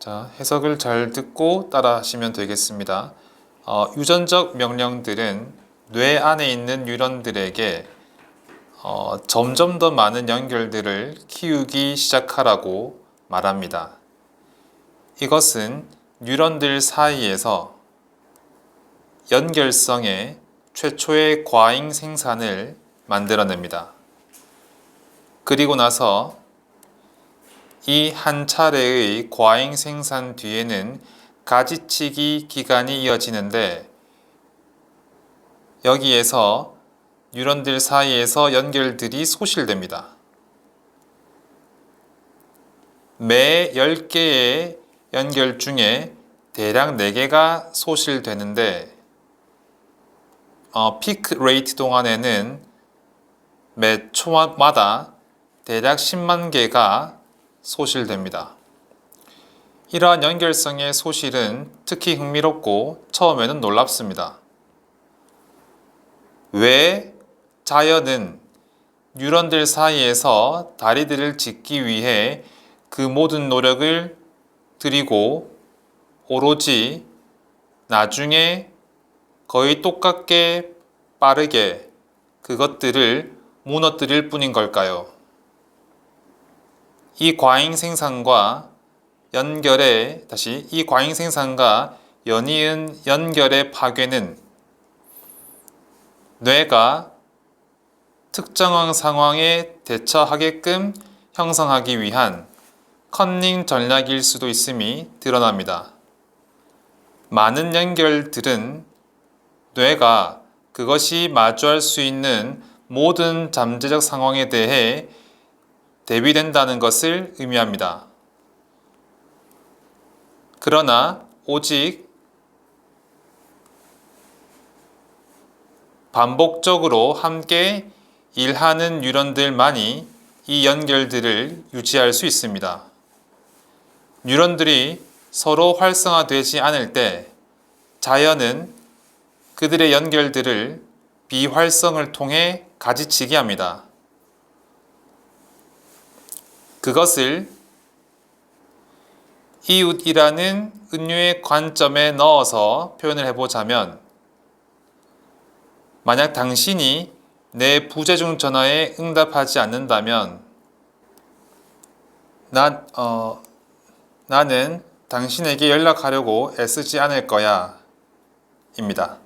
자, 해석을 잘 듣고 따라 하시면 되겠습니다. 어, 유전적 명령들은 뇌 안에 있는 뉴런들에게 어, 점점 더 많은 연결들을 키우기 시작하라고 말합니다. 이것은 뉴런들 사이에서 연결성의 최초의 과잉 생산을 만들어냅니다. 그리고 나서 이 한 차례의 과잉 생산 뒤에는 가지치기 기간이 이어지는데 여기에서 뉴런들 사이에서 연결들이 소실됩니다. 매 10개의 연결 중에 대략 4개가 소실되는데 어, 피크 레이트 동안에는 매 초마다 대략 10만 개가 소실됩니다. 이러한 연결성의 소실은 특히 흥미롭고 처음에는 놀랍습니다. 왜 자연은 뉴런들 사이에서 다리들을 짓기 위해 그 모든 노력을 들이고 오로지 나중에 거의 똑같게 빠르게 그것들을 무너뜨릴 뿐인 걸까요? 이 과잉 생산과 연결의 다시 이 과잉 생산과 연이은 연결의 파괴는 뇌가 특정한 상황에 대처하게끔 형성하기 위한 컨닝 전략일 수도 있음이 드러납니다. 많은 연결들은 뇌가 그것이 마주할 수 있는 모든 잠재적 상황에 대해 대비된다는 것을 의미합니다. 그러나 오직 반복적으로 함께 일하는 뉴런들만이 이 연결들을 유지할 수 있습니다. 뉴런들이 서로 활성화되지 않을 때 자연은 그들의 연결들을 비활성을 통해 가지치기 합니다. 그것을 이웃이라는 은유의 관점에 넣어서 표현을 해보자면 만약 당신이 내 부재중 전화에 응답하지 않는다면 나, 어, 나는 당신에게 연락하려고 애쓰지 않을 거야 입니다.